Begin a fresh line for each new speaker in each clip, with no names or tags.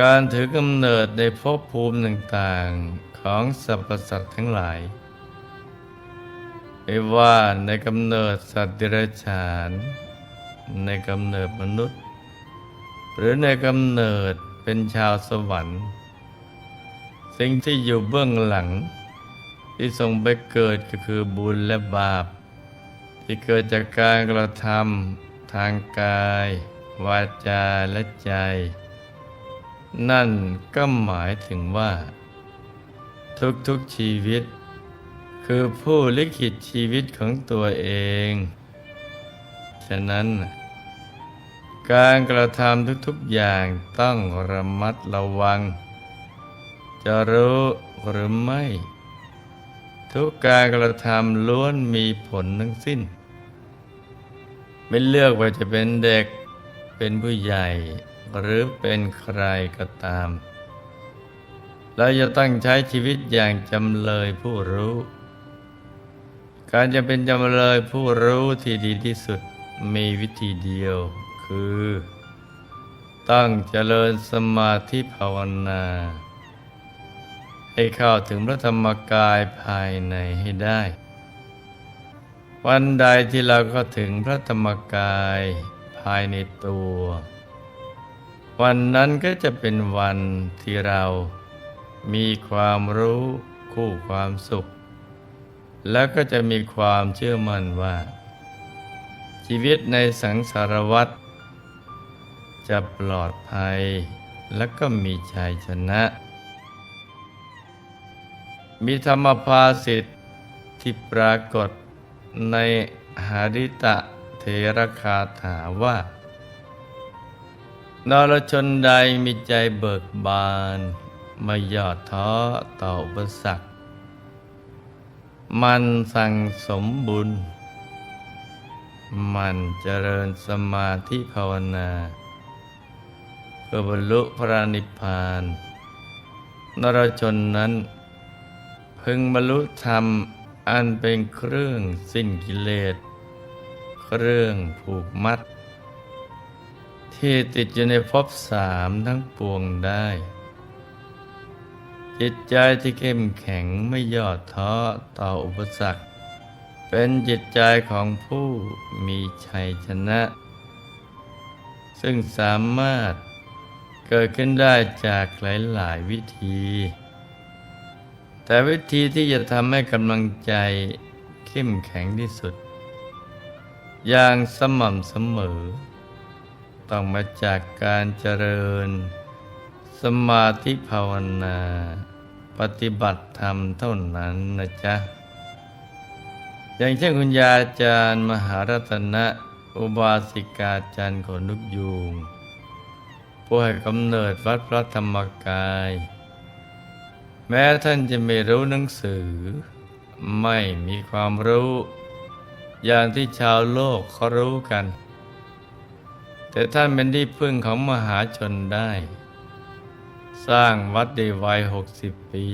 การถือกำเนิดในภพภูมิต่างๆของสรรพสัตว์ทั้งหลายไม่ว่าในกำเนิดสัตว์เดรัจฉาน ในกำเนิดมนุษย์ หรือในกำเนิดเป็นชาวสวรรค์ สิ่งที่อยู่เบื้องหลัง ที่ส่งไปเกิดก็คือบุญและบาป ที่เกิดจากการกระทำทางกาย วาจาและใจ นั่นก็หมายถึงว่า ทุกๆชีวิต คือผู้ลิขิตชีวิตของตัวเอง ฉะนั้น การกระทำทุกๆอย่างต้องระมัดระวัง จะรู้หรือไม่ ทุกการกระทำล้วนมีผลทั้งสิ้น ไม่เลือกว่าจะเป็นเด็กเป็นผู้ใหญ่ หรือเป็นใครก็ตาม เราจะต้องใช้ชีวิตอย่างจำเลยผู้รู้ การจะเป็นจำเลยผู้รู้ที่ดีที่สุดมีวิธีเดียวคือ ตั้งเจริญสมาธิภาวนา ให้เข้าถึงพระธรรมกายภายในให้ได้ วันใดที่เราก็ถึงพระธรรมกายภายในตัว วันนั้นก็จะเป็นวันที่เรามีความรู้คู่ความสุข แล้วก็จะมีความเชื่อมั่นว่า ชีวิตในสังสารวัฏจะปลอดภัยและก็มีชัยชนะ มีธรรมภาสิทธิ์ที่ปรากฏในหาริตะเทระคาถาว่า นรชนใดมีใจเบิกบาน ไม่ยอดท้อต่ออุปสรรค มันสั่งสมบุญ มันเจริญสมาธิภาวนาเพื่อบรรลุพระนิพพาน นรชนนั้น พึงบรรลุธรรมอันเป็นเครื่องสิ้นกิเลส เครื่องผูกมัด ที่ติดอยู่ในภพสามทั้งปวงได้ จิตใจที่เข้มแข็งไม่ย่อท้อต่ออุปสรรค เป็นจิตใจของผู้มีชัยชนะ ซึ่งสามารถเกิดขึ้นได้จากหลาย ๆ วิธี แต่วิธีที่จะทำให้กำลังใจเข้มแข็งที่สุด อย่างสม่ำเสมอ ต้องมาจากการเจริญ สมาธิภาวนา ปฏิบัติธรรมเท่านั้นนะจ๊ะ อย่างเช่นคุณยาอาจารย์มหารัตนะอุบาสิกาจารย์ขนลุกยูงผู้ให้กำเนิดวัดพระธรรมกาย แม้ท่านจะไม่รู้หนังสือ ไม่มีความรู้ อย่างที่ชาวโลกเขารู้กัน แต่ท่านเป็นที่พึ่งของมหาชนได้ สร้างวัดได้วัยหกสิบปี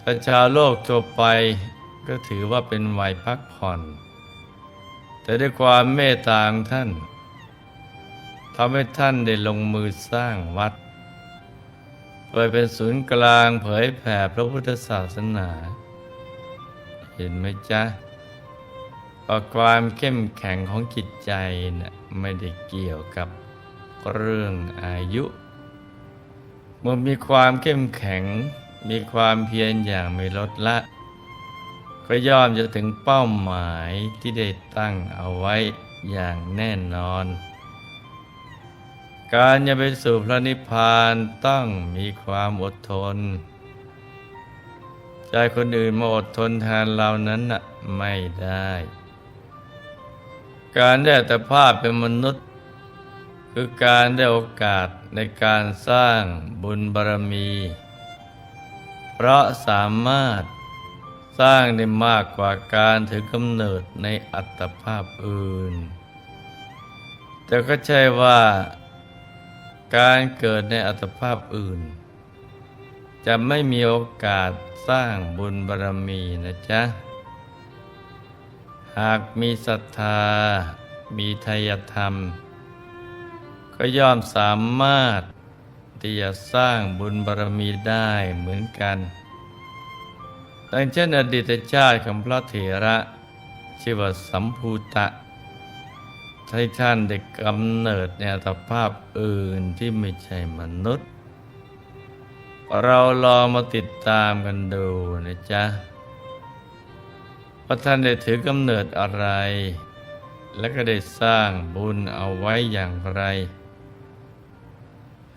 ถ้าชาวโลกทั่วไปก็ถือว่าเป็นวัยพักผ่อน แต่ด้วยความเมตตาของท่านทำให้ท่านได้ลงมือสร้างวัดเพื่อเป็นศูนย์กลางเผยแผ่พระพุทธศาสนา เห็นไหมจ๊ะ ความเข้มแข็งของจิตใจนะ่ะไม่ได้เกี่ยวกับเรื่องอายุ เมื่อมีความเข้มแข็ง มีความเพียรอย่างไม่ลดละ ก็ย่อมจะถึงเป้าหมายที่ได้ตั้งเอาไว้อย่างแน่นอน การจะไปสู่พระนิพพานต้องมีความอดทน ใจคนอื่นมาอดทนแทนเรานั้นน่ะไม่ได้ การได้แต่ภาพเป็นมนุษย์ คือการได้โอกาสในการสร้างบุญบารมี เพราะสามารถสร้างได้มากกว่าการถือกำเนิดในอัตภาพอื่น แต่ก็ใช่ว่า การเกิดในอัตภาพอื่น จะไม่มีโอกาสสร้างบุญบารมีนะจ๊ะ หากมีศรัทธา มีทายธรรม ก็ย่อมสามารถที่จะสร้างบุญบารมีได้เหมือนกันดังเช่นอดีตชาติของพระเถระชื่อว่าสัมภูตะให้ท่านได้กำเนิดในอัตภาพอื่นที่ไม่ใช่มนุษย์ เราลองมาติดตามกันดูนะจ๊ะ ว่าท่านได้ถือกำเนิดอะไร และก็ได้สร้างบุญเอาไว้อย่างไร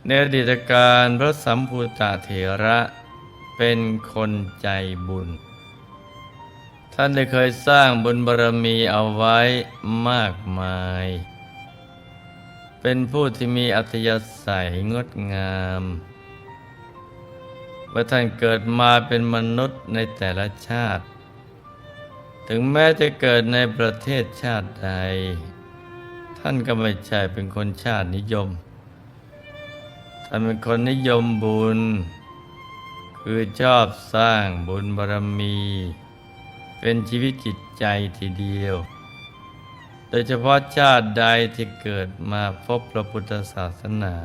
ในอดีตการพระสัมพุตะเถระเป็นคนใจบุญ ท่านได้เคยสร้างบุญบารมีเอาไว้มากมาย เป็นผู้ที่มีอัธยาศัยงดงามเมื่อท่านเกิดมาเป็นมนุษย์ในแต่ละชาติ ถึงแม้จะเกิดในประเทศชาติใด ท่านก็ไม่ใช่เป็นคนชาตินิยม ท่านเป็นคนนิยมบุญ คือชอบสร้างบุญบารมี เป็นชีวิตจิตใจทีเดียว โดยเฉพาะชาติใดที่เกิดมาพบพระพุทธศาสนา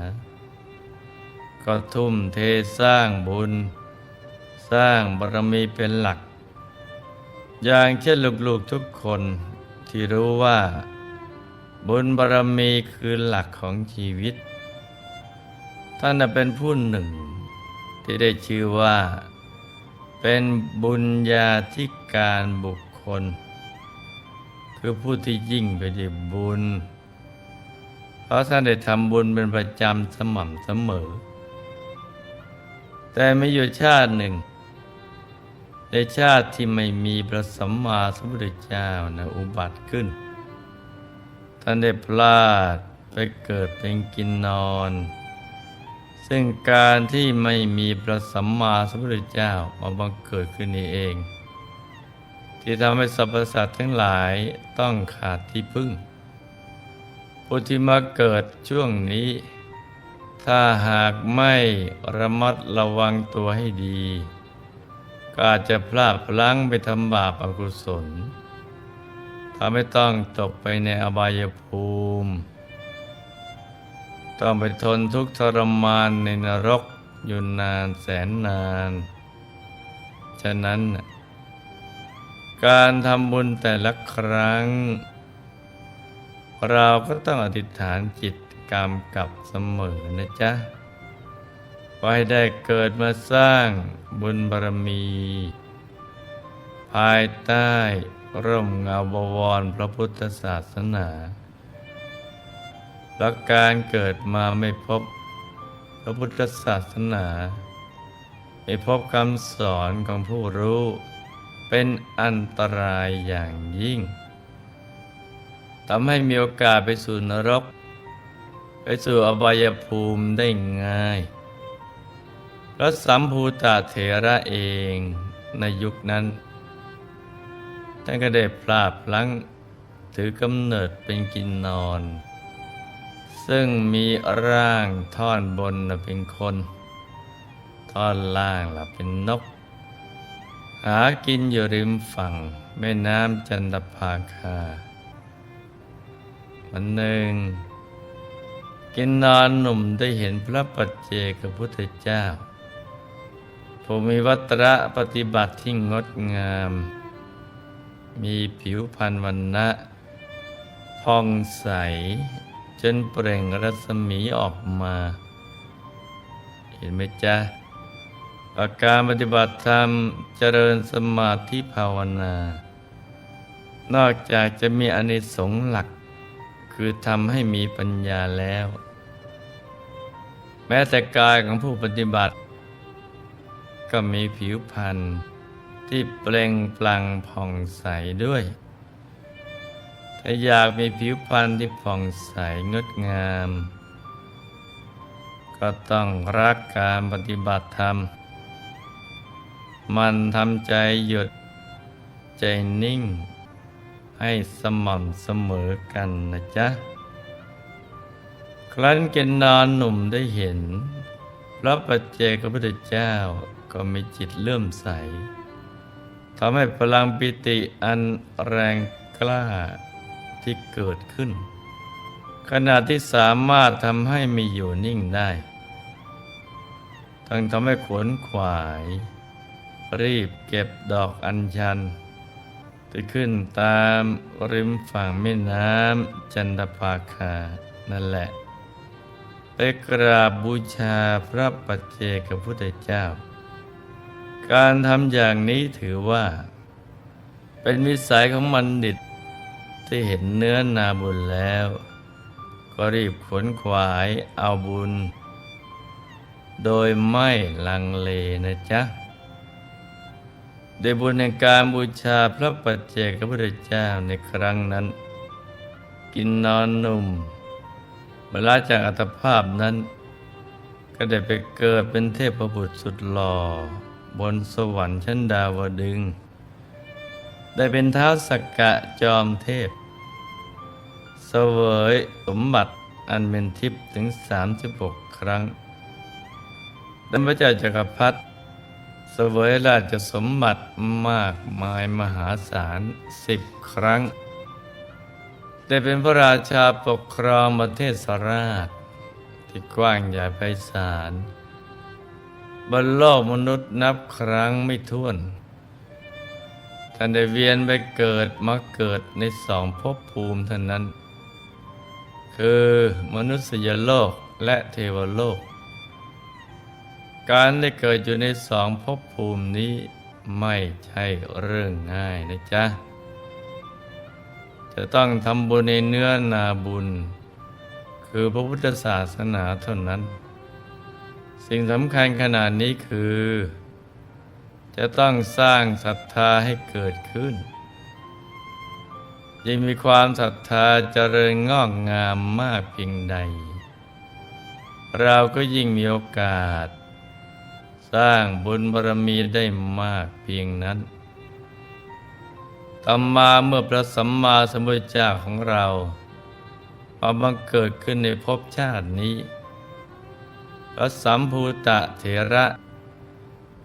ก็ทุ่มเทสร้างบุญ สร้างบารมีเป็นหลัก อย่างเช่นลูกๆทุกคนที่รู้ว่า บุญบารมีคือหลักของชีวิต ท่านน่ะเป็นผู้หนึ่ง ที่ได้ชื่อว่า เป็นบุญญาธิการบุคคล คือผู้ที่ยิ่งไปด้วยบุญ เพราะท่านได้ทำบุญเป็นประจำสม่ำเสมอ แต่ไม่อยู่ชาติหนึ่ง ในชาติที่ไม่มีพระสัมมาสัมพุทธเจ้านะอุบัติขึ้น ท่านได้พลาดไปเกิดเป็นกินนอน ซึ่งการที่ไม่มีพระสัมมาสัมพุทธเจ้ามาบังเกิดขึ้นนี้เอง ที่ทำให้สรรพสัตว์ทั้งหลายต้องขาดที่พึ่งผู้ที่มาเกิดช่วงนี้ ถ้าหากไม่ระมัดระวังตัวให้ดี ก็อาจจะพลาดพลั้งไปทำบาปอกุศลทำให้ต้องตกไปในอบายภูมิ ต้องไปทนทุกข์ทรมานในนรกอยู่นานแสนนาน ฉะนั้น การทำบุญแต่ละครั้ง เราก็ต้องอธิษฐานจิตกรรมกับเสมอนะจ๊ะ ไว้ได้เกิดมาสร้างบุญบารมี ภายใต้ร่มเงาบวรพระพุทธศาสนาและการเกิดมาไม่พบพระพุทธศาสนา ไม่พบคำสอนของผู้รู้ เป็นอันตรายอย่างยิ่งทำให้มีโอกาสไปสู่นรก ไปสู่อบายภูมิได้ง่าย พระสัมภูตาเถระเองในยุคนั้น ท่านก็ได้พลาดพลั้งถือกำเนิดเป็นกินนอน ซึ่งมีร่างท่อนบนเป็นคน ท่อนล่างล่ะเป็นนก หากินอยู่ริมฝั่งแม่น้ำจันทภาคาวันหนึ่ง กินนอนหนุ่มได้เห็นพระปัจเจกพุทธเจ้า ผู้มีวัตระปฏิบัติที่งดงาม มีผิวพรรณวันนะพองใส จนเปล่งรัศมีออกมา เห็นไหมจ๊ะอาการปฏิบัติธรรมเจริญสมาธิภาวนา นอกจากจะมีอนิสงส์หลัก คือทำให้มีปัญญาแล้ว แม้แต่กายของผู้ปฏิบัติ ก็มีผิวพรรณที่เปล่งปลั่งผ่องใสด้วย ถ้าอยากมีผิวพรรณที่ผ่องใสงดงาม ก็ต้องรักการปฏิบัติธรรม มันทำใจหยุดใจนิ่ง ให้สม่ำเสมอกันนะจ๊ะ ครั้นเกณฑ์นอนหนุ่มได้เห็นพระปัจเจกพุทธเจ้า ก็มีจิตเลื่อมใสทำให้พลังปิติอันแรงกล้าที่เกิดขึ้น ขณะที่สามารถทำให้มีอยู่นิ่งได้ทั้งทำให้ขวนขวาย รีบเก็บดอกอัญชันที่ขึ้นตามริมฝั่งแม่น้ำจันทภาคานั่นแหละ ไปกราบบูชาพระปัจเจกพุทธเจ้า การทำอย่างนี้ถือว่า เป็นวิสัยของมันดิตที่เห็นเนื้อนาบุญแล้ว ก็รีบขนขวายเอาบุญ โดยไม่ลังเลนะจ๊ะได้บุญในการบูชาพระปัจเจกพุทธเจ้าในครั้งนั้น กินนอนหนุ่มเมื่อลาจากอัตภาพนั้น ก็ได้ไปเกิดเป็นเทพบุตรสุดหล่อ บนสวรรค์ชั้นดาวดึง ได้เป็นเท้าสักกะจอมเทพเสวยสมบัติอันเป็นทิพย์ถึง 36 ครั้งดันพระเจ้าจักรพรรดิเสวยราชสมบัติมากมายมหาศาลสิบครั้ง ได้เป็นพระราชาปกครองประเทศสราช ที่กว้างใหญ่ไพศาล บนโลกมนุษย์นับครั้งไม่ถ้วน ท่านได้เวียนไปเกิดมาเกิดในสองภพภูมิเท่านั้น คือมนุษยโลกและเทวโลก การได้เกิดอยู่ในสองภพภูมินี้ไม่ใช่เรื่องง่ายนะจ๊ะ จะต้องทำบุญในเนื้อนาบุญ คือพระพุทธศาสนาเท่านั้น สิ่งสำคัญขนาดนี้คือ จะต้องสร้างศรัทธาให้เกิดขึ้น ยิ่งมีความศรัทธาเจริญงอกงามมากเพียงใด เราก็ยิ่งมีโอกาส สร้างบุญบารมีได้มากเพียงนั้นต่อมาเมื่อพระสัมมาสัมพุทธเจ้าของเรามาบังเกิดขึ้นในภพชาตินี้ พระสัมภูตะเถระ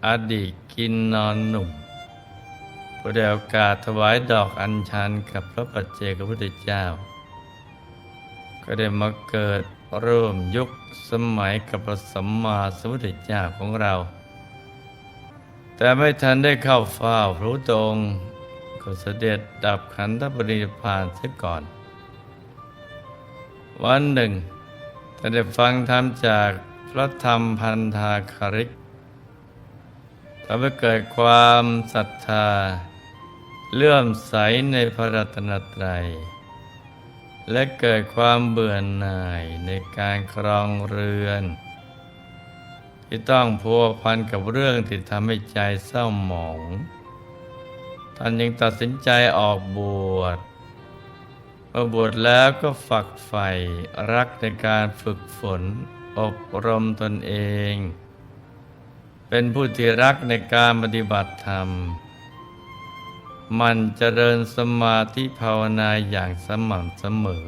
อดีตกินนอนหนุ่มผู้ได้โอกาสถวายดอกอัญชันกับพระปัจเจกพุทธเจ้า ก็ได้มาเกิดร่วมยุคสมัยกับพระสัมมาสัมพุทธเจ้าของเรา แต่ไม่ทันได้เข้าเฝ้าพระพุทธองก็เสด็จดับขันธปรินิพพานเสียก่อน วันหนึ่งท่านได้ฟังธรรมจาก พระธรรมพันธาคาริกทำให้เกิดความศรัทธา เลื่อมใสในพระรัตนตรัย และเกิดความเบื่อหน่ายในการครองเรือน ที่ต้องพัวพันกับเรื่องที่ทำให้ใจเศร้าหมอง ท่านยังตัดสินใจออกบวชเมื่อบวชแล้วก็ฝักใฝ่รักในการฝึกฝน อบรมตนเอง เป็นผู้ที่รักในการปฏิบัติธรรม มันเจริญสมาธิภาวนาอย่างสม่ำเสมอ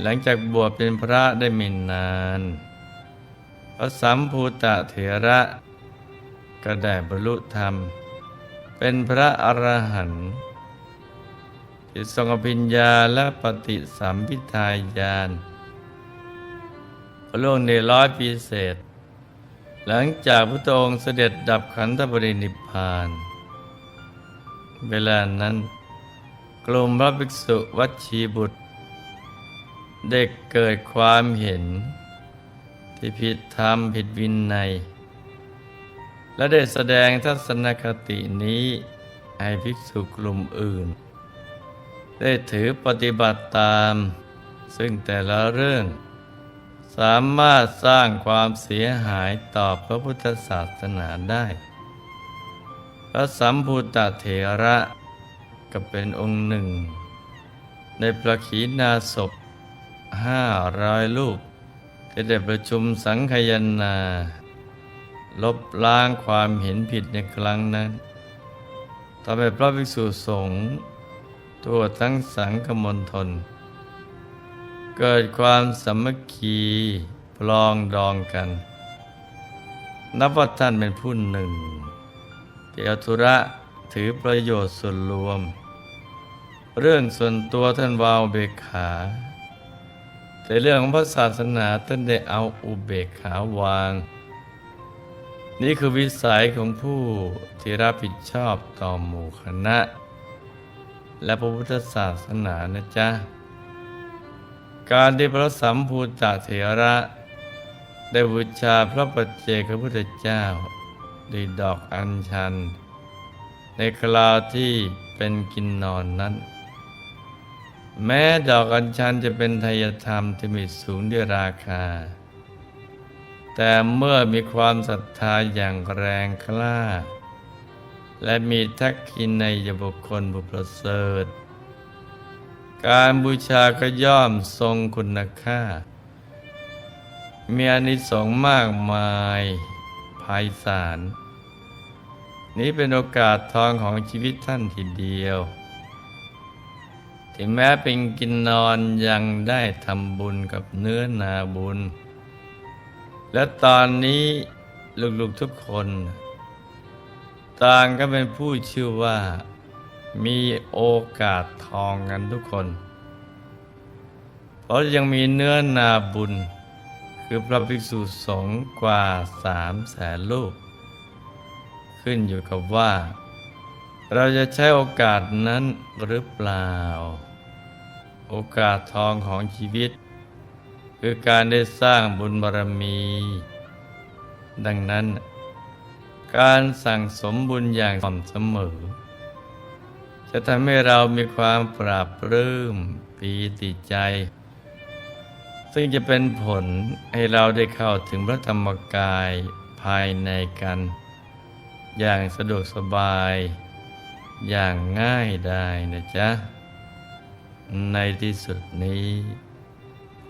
หลังจากบวชเป็นพระได้ไม่นานพระสัมภูตะเถระก็ได้บรรลุธรรม เป็นพระอรหันต์ที่ทรงอภิญญาและปฏิสัมพิทายาน พระล่วงในร้อยปีเศษ หลังจากพระองค์เสด็จดับขันธปรินิพพาน เวลานั้น กลุ่มพระภิกษุวัดชีบุตร เด็กเกิดความเห็น ที่ผิดธรรมผิดวินัย และได้แสดงทัศนคตินี้ให้ภิกษุกลุ่มอื่น ได้ถือปฏิบัติตาม ซึ่งแต่ละเรื่อง สามารถสร้างความเสียหายต่อพระพุทธศาสนาได้ พระสัมพุทธเถระก็เป็นองค์หนึ่ง ในประขีณาศพห้าร้อยรูปที่ได้ประชุมสังคยนา ลบล้างความเห็นผิดในครั้งนั้นทำให้พระภิกษุสงฆ์ทั่วทั้งสังฆมณฑล เกิดความสามัคคีปลองดองกัน นับว่าท่านเป็นผู้หนึ่งที่เอาธุระถือประโยชน์ส่วนรวม เรื่องส่วนตัวท่านวาวเบกขา แต่เรื่องของพระศาสนาท่านได้เอาอุเบกขาวาง นี่คือวิสัยของผู้ที่รับผิดชอบต่อหมู่คณะ และพระพุทธศาสนานะจ๊ะ การที่พระสัมภูตเถระ ได้บูชาพระปัจเจกพุทธเจ้าด้วยดอกอัญชัน ในคราวที่เป็นกินนอนนั้น แม้ดอกอัญชันจะเป็นไทยธรรมที่มีสูงด้วยราคา แต่เมื่อมีความศรัทธาอย่างแรงกล้า และมีทักษิณในยบุคคลบุประเสริฐ การบูชาก็ย่อมทรงคุณค่า มีอานิสงส์มากมายภายศาล นี้เป็นโอกาสทองของชีวิตท่านทีเดียว ถึงแม้เป็นกินนอนยังได้ทำบุญกับเนื้อนาบุญ และตอนนี้ลูกๆทุกคน ต่างก็เป็นผู้ชื่อว่า มีโอกาสทองกันทุกคน เพราะยังมีเนื้อนาบุญ คือพระภิกษุสงฆ์กว่าสามแสนลูก ขึ้นอยู่กับว่า เราจะใช้โอกาสนั้นหรือเปล่า โอกาสทองของชีวิต คือการได้สร้างบุญบารมี ดังนั้น การสั่งสมบุญอย่างสม่ำเสมอ จะทำให้เรามีความปราบปลื้มปีติใจ ซึ่งจะเป็นผลให้เราได้เข้าถึงพระธรรมกายภายในกัน อย่างสะดวกสบาย อย่างง่ายได้นะจ๊ะ ในที่สุดนี้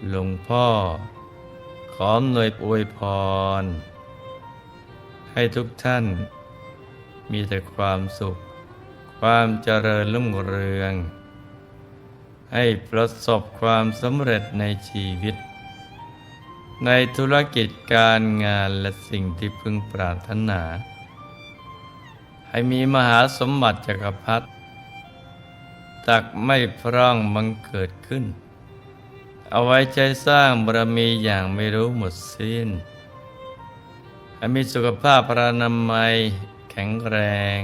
หลวงพ่อ ขอหน่วยอวยพร ให้ทุกท่านมีแต่ความสุข ความเจริญรุ่งเรือง ให้ประสบความสำเร็จในชีวิต ในธุรกิจการงานและสิ่งที่พึงปรารถนา ให้มีมหาสมบัติจักรพรรดิตักไม่พร่องบังเกิดขึ้น เอาไว้ใจสร้างบารมีอย่างไม่รู้หมดสิ้นให้มีสุขภาพพรานามัยแข็งแรง